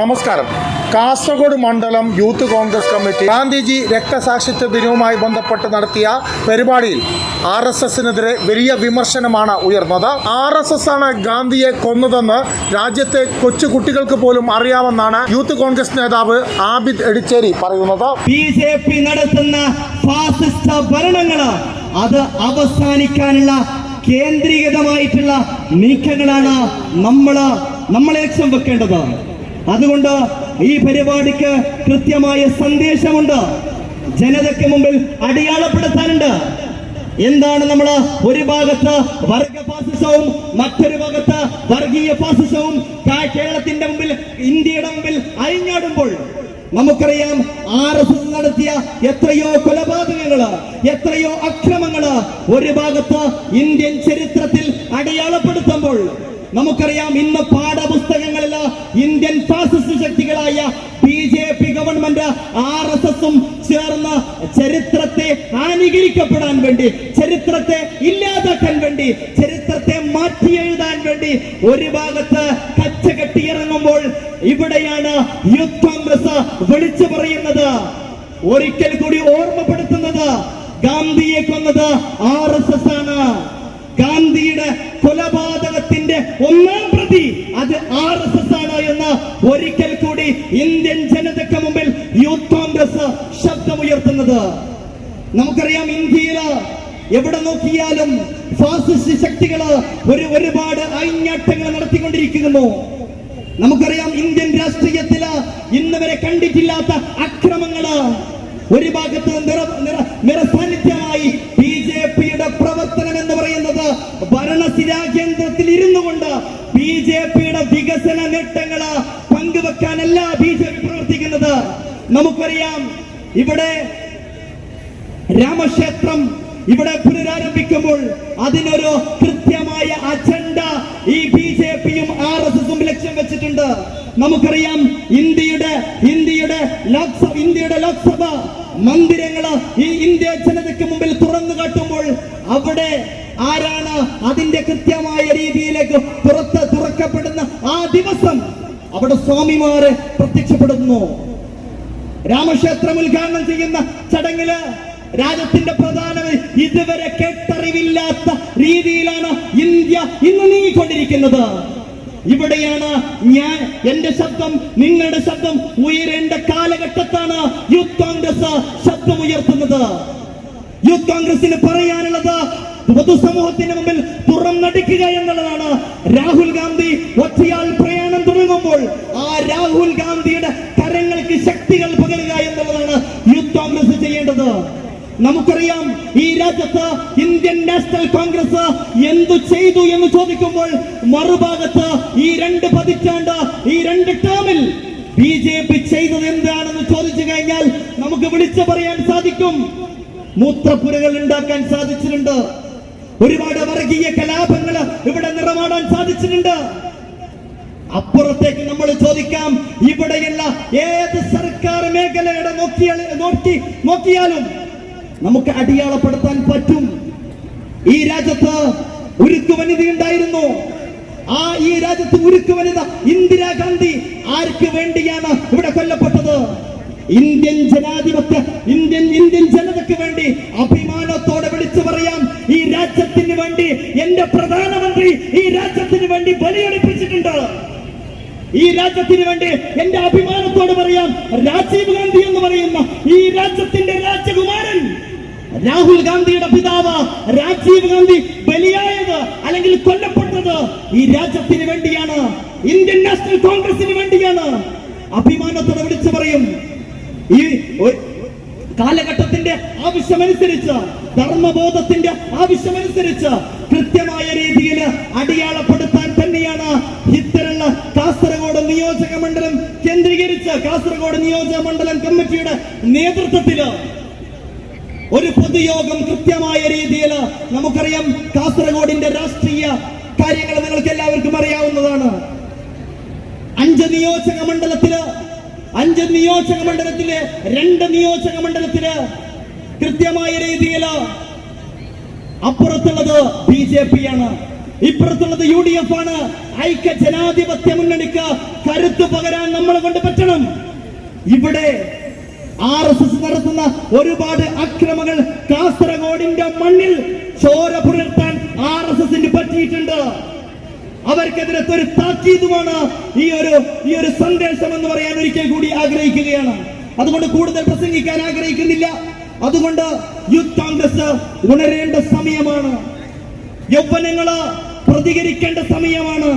നമസ്കാരം. കാസർഗോഡ് മണ്ഡലം youth Congress committee Gandhiji രക്തസാക്ഷിത്വ ദിനവുമായി ബന്ധപ്പെട്ട് നടത്തിയ പരിപാടിയിൽ ആർ എസ് എസിനെതിരെ വലിയ വിമർശനമാണ് ഉയർന്നത്. ആർ എസ് എസ് ആണ് ഗാന്ധിയെ കൊന്നതെന്ന് രാജ്യത്തെ കൊച്ചു കുട്ടികൾക്ക് പോലും അറിയാമെന്നാണ് യൂത്ത് കോൺഗ്രസ് നേതാവ് ആബിദ് എടിച്ചേരി പറയുന്നത്. ബി ജെ പി നടത്തുന്ന ഫാസിസ്റ്റ് ഭരണങ്ങൾ അത് അവസാനിക്കാനുള്ള കേന്ദ്രീകൃതമായിട്ടുള്ള നീക്കങ്ങളാണ് നമ്മൾ നമ്മളെ വെക്കേണ്ടത്. അതുകൊണ്ട് ഈ പരിപാടിക്ക് കൃത്യമായ സന്ദേശമുണ്ട്. ജനതയ്ക്ക് മുമ്പിൽ അടയാളപ്പെടുത്താനുണ്ട്. എന്താണ് നമ്മൾ ഒരു ഭാഗത്ത് വർഗ ഫാസിസവും മറ്റൊരു ഭാഗത്ത് വർഗീയ ഫാസിസവും കേരളത്തിന്റെ മുമ്പിൽ ഇന്ത്യയുടെ മുമ്പിൽ അഴിഞ്ഞാടുമ്പോൾ നമുക്കറിയാം ആർ എസ് എസ് നടത്തിയ എത്രയോ കൊലപാതകങ്ങൾ എത്രയോ അക്രമങ്ങൾ ഒരു ഭാഗത്ത് ഇന്ത്യൻ ചരിത്രത്തിൽ അടയാളപ്പെടുത്തുമ്പോൾ നമുക്കറിയാം ഇന്ന് പാഠപുസ്തകങ്ങളിൽ Indian fascist ശക്തികളായ B J P government R S എസും ചേർന്ന് ചരിത്രത്തെ അനുകരിക്കപ്പെടാൻ വേണ്ടി ചരിത്രത്തെ ഇല്ലാതാക്കാൻ വേണ്ടി ചരിത്രത്തെ മാറ്റി എഴുതാൻ വേണ്ടി ഒരു ഭാഗത്ത് കച്ച കെട്ടിയിറങ്ങുമ്പോൾ ഇവിടെയാണ് യൂത്ത് കോൺഗ്രസ് വിളിച്ചു പറയുന്നത്. ഒരിക്കൽ കൂടി ഓർമ്മപ്പെടുത്തുന്നത് ഗാന്ധിയെ കൊന്നത് ആർ എസ് എസ് ആണ്. ഗാന്ധിയുടെ കൊലപാതകത്തിന്റെ ഒന്നാം പ്രതി അത് ആർ എസ് എസ് ഒരിക്കൽ കൂടി ഇന്ത്യൻ ജനതയ്ക്ക് മുമ്പിൽ യൂത്ത് കോൺഗ്രസ് ശബ്ദമുയർത്തുന്നത്. നമുക്കറിയാം ഇന്ത്യയിൽ എവിടെ നോക്കിയാലും ഫാസിസ്റ്റ് ശക്തികൾ ഒരു ഒരുപാട് അയിഞ്ഞാട്ടങ്ങൾ നടത്തിക്കൊണ്ടിരിക്കുന്നു. നമുക്കറിയാം ഇന്ത്യൻ രാഷ്ട്രീയത്തിൽ ഇന്ന് വരെ കണ്ടിട്ടില്ലാത്ത അക്രമങ്ങൾ. ഒരു ഭാഗത്ത് നിറ നിറ നിറസാന്നിധ്യമായി ബി ജെ പിയുടെ പ്രവർത്തനം എന്ന് പറയുന്നത് ഭരണസിരാ കേന്ദ്രത്തിൽ ഇരുന്നു കൊണ്ട് ബി ജെ പിയുടെ വികസന നേട്ടങ്ങൾ പങ്കുവെക്കാനല്ല ബി ജെ പി പ്രവർത്തിക്കുന്നത് നമുക്കറിയാം. ഇവിടെ രാമക്ഷേത്രം ഇവിടെ പുനരാരംഭിക്കുമ്പോൾ അതിനൊരു കൃത്യമായ അജണ്ട ഈ ബി ജെ പിയും ആർ എസ് എസും ലക്ഷ്യം വെച്ചിട്ടുണ്ട്. നമുക്കറിയാം ഇന്ത്യയുടെ ഇന്ത്യയുടെ ലോക്സഭ ഇന്ത്യയുടെ ലോക്സഭ മന്ദിരങ്ങൾ ഈ ഇന്ത്യ ജനതയ്ക്ക് മുമ്പിൽ തുറന്നു കാട്ടുമ്പോൾ അവിടെ ആരാണ് അതിന്റെ കൃത്യമായ രീതിയിലേക്ക് പുറത്ത് തുറക്കപ്പെടുന്ന ആ ദിവസം അവിടെ സ്വാമിമാരെ പ്രത്യക്ഷപ്പെടുന്നു. രാമക്ഷേത്രം ഉദ്ഘാടനം ചെയ്യുന്ന ചടങ്ങിൽ രാജ്യത്തിന്റെ പ്രധാന ഇതുവരെ കേട്ടറിവില്ലാത്ത രീതിയിലാണ് ഇന്ത്യ ഇന്ന് നീങ്ങിക്കൊണ്ടിരിക്കുന്നത്. ഇവിടെയാണ് ഞാൻ എന്റെ ശബ്ദം നിങ്ങളുടെ ശബ്ദം ഉയരേണ്ട കാലഘട്ടത്താണ് യൂത്ത് കോൺഗ്രസ് ശബ്ദം ഉയർത്തുന്നത്. യൂത്ത് കോൺഗ്രസിന് പറയാനുള്ളത് പൊതുസമൂഹത്തിന് മുമ്പിൽ തുറന്നടിക്കുക എന്നുള്ളതാണ്. രാഹുൽ ചെയ്യേണ്ടത്? നമുക്കറിയാം ഈ രാജ്യത്ത് ഇന്ത്യൻ നാഷണൽ കോൺഗ്രസ് എന്തു ചെയ്തു എന്ന് ചോദിക്കുമ്പോൾ മറുഭാഗത്ത് ഈ രണ്ട് പതിറ്റാണ്ട് ഈ രണ്ട് ടേമിൽ ബി ജെ പി ചെയ്തത് എന്താണെന്ന് ചോദിച്ചു കഴിഞ്ഞാൽ നമുക്ക് വിളിച്ചു പറയാൻ സാധിക്കും. മൂത്രപ്പുരകൾ ഉണ്ടാക്കാൻ സാധിച്ചിട്ടുണ്ട്. ഒരുപാട് വർഗീയ കലാപങ്ങൾ ഇവിടെ നിറമാടാൻ സാധിച്ചിട്ടുണ്ട്. അപ്പുറത്തേക്ക് നമ്മൾ ചോദിക്കാം ഇവിടെയുള്ള ഏത് സർക്കാർ മേഖലയുടെ നോക്കി നോക്കിയാലും നമുക്ക് അടിയാളപ്പെടുത്താൻ പറ്റും. ഈ രാജ്യത്ത് ഉരുക്ക് വനിത ഉണ്ടായിരുന്നു. ആ ഈ രാജ്യത്ത് ഉരുക്ക് വനിത ഇന്ദിരാഗാന്ധി ആർക്ക് വേണ്ടിയാണ് ഇവിടെ കൊല്ലപ്പെട്ടത്? ഇന്ത്യൻ ജനാധിപത്യ ഇന്ത്യൻ ഇന്ത്യൻ ജനതയ്ക്ക് വേണ്ടി അഭിമാനത്തോടെ വിളിച്ചു പറയാം ഈ രാജ്യത്തിന് വേണ്ടി എന്റെ പ്രധാനമന്ത്രി ഈ രാജ്യത്തിന് വേണ്ടി എന്റെ അഭിമാനത്തോട് പറയാം. രാജീവ് ഗാന്ധി എന്ന് പറയുന്ന ഈ രാജ്യത്തിന്റെ രാജകുമാരൻ. രാഹുൽ ഗാന്ധിയുടെ പിതാവ് രാജീവ് ഗാന്ധി ബലിയായത് അല്ലെങ്കിൽ കൊല്ലപ്പെട്ടത് ഈ രാജ്യത്തിന് വേണ്ടിയാണ്. ഇന്ത്യൻ നാഷണൽ കോൺഗ്രസിന് വേണ്ടിയാണ്. അഭിമാനത്തോടെ വിളിച്ചു പറയും. ഈ കാലഘട്ടത്തിന്റെ ആവശ്യമനുസരിച്ച് ധർമ്മബോധത്തിന്റെ ആവശ്യമനുസരിച്ച് കൃത്യമായ രീതിയിൽ അടിയാളപ്പെടുത്താൻ തന്നെയാണ് ഇത്തരമുള്ള കാസർഗോഡ് നിയോജക മണ്ഡലം കേന്ദ്രീകരിച്ച് കാസർഗോഡ് നിയോജക മണ്ഡലം കമ്മിറ്റിയുടെ നേതൃത്വത്തിൽ ഒരു പൊതുയോഗം കൃത്യമായ രീതിയിൽ നമുക്കറിയാം കാസർഗോഡിന്റെ രാഷ്ട്രീയ കാര്യങ്ങൾ നിങ്ങൾക്ക് എല്ലാവർക്കും അറിയാവുന്നതാണ്. അഞ്ച് നിയോജക മണ്ഡലത്തിൽ അഞ്ച് നിയോജക മണ്ഡലത്തിൽ രണ്ട് നിയോജക മണ്ഡലത്തിൽ കൃത്യമായ രീതിയിൽ അപ്പുറത്തുള്ളത് ബി ജെ പി ആണ്. ഇപ്പുറത്തുള്ളത് യു ഡി എഫ് ആണ്. ഐക്യ ജനാധിപത്യ മുന്നണിക്ക് കരുത്ത് പകരാൻ നമ്മളെ കൊണ്ട് പറ്റണം. ഇവിടെ ആർ എസ് എസ് നടത്തുന്ന ഒരുപാട് അക്രമങ്ങൾ കാസർഗോഡിന്റെ മണ്ണിൽ ചോര പുലർത്താൻ ആർ എസ് എസിന് പറ്റിയിട്ടുണ്ട്. അവർക്കെതിരെ ഒരു താക്കീതുമാണ് ഈ ഒരു ഈ ഒരു സന്ദേശം എന്ന് പറയാൻ ഒരിക്കൽ കൂടി ആഗ്രഹിക്കുകയാണ്. അതുകൊണ്ട് കൂടുതൽ പ്രസംഗിക്കാൻ ആഗ്രഹിക്കുന്നില്ല. അതുകൊണ്ട് യൂത്ത് കോൺഗ്രസ് ഉണരേണ്ട സമയമാണ്. യൗവനങ്ങൾ പ്രതികരിക്കേണ്ട സമയമാണ്.